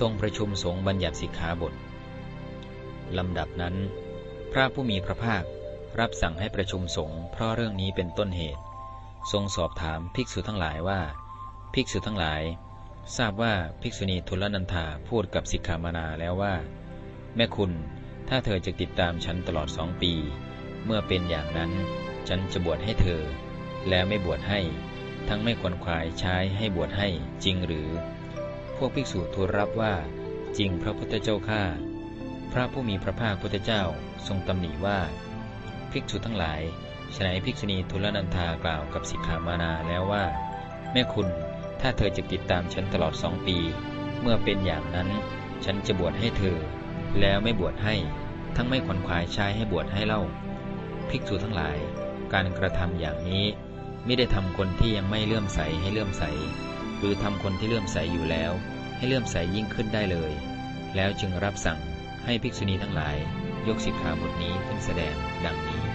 ทรงประชุมสงฆ์บัญญัติสิกขาบทลำดับนั้น พระผู้มีพระภาครับสั่งให้ประชุมสงฆ์เพราะเรื่องนี้เป็นต้นเหตุ ทรงสอบถามภิกษุทั้งหลายว่า ภิกษุทั้งหลาย ทราบว่าภิกษุณีทุลนันธาพูดกับสิกขามานาแล้วว่า แม่คุณถ้าเธอจะติดตามฉันตลอดสองปี เมื่อเป็นอย่างนั้น ฉันจะบวชให้เธอ แล้วไม่บวชให้ ทั้งไม่ควรควายใช้ให้บวชให้จริงหรือ พวกภิกษุทูลรับว่า จริงพระพุทธเจ้าข้าพระผู้มีพระภาคพุทธเจ้าทรงตำหนิว่า ภิกษุทั้งหลายฉนัยภิกษุณีทุลนันทากล่าวกับสิกขามานาแล้วว่า แม่คุณถ้าเธอจะติดตามฉันตลอดสองปี เมื่อเป็นอย่างนั้น ฉันจะบวชให้เธอ แล้วไม่บวชให้ ทั้งไม่ขวนขวายใช้ให้บวชให้เล่า ภิกษุทั้งหลาย การกระทำอย่างนี้ ไม่ได้ทำคนที่ยังไม่เลื่อมใสให้เลื่อมใส หรือทำคนที่เลื่อมใสอยู่แล้ว ให้เลื่อมใสยิ่งขึ้นได้เลย แล้วจึงรับสั่งให้ภิกษุณีทั้งหลาย ยกสิกขาบทนี้ขึ้นแสดงดังนี้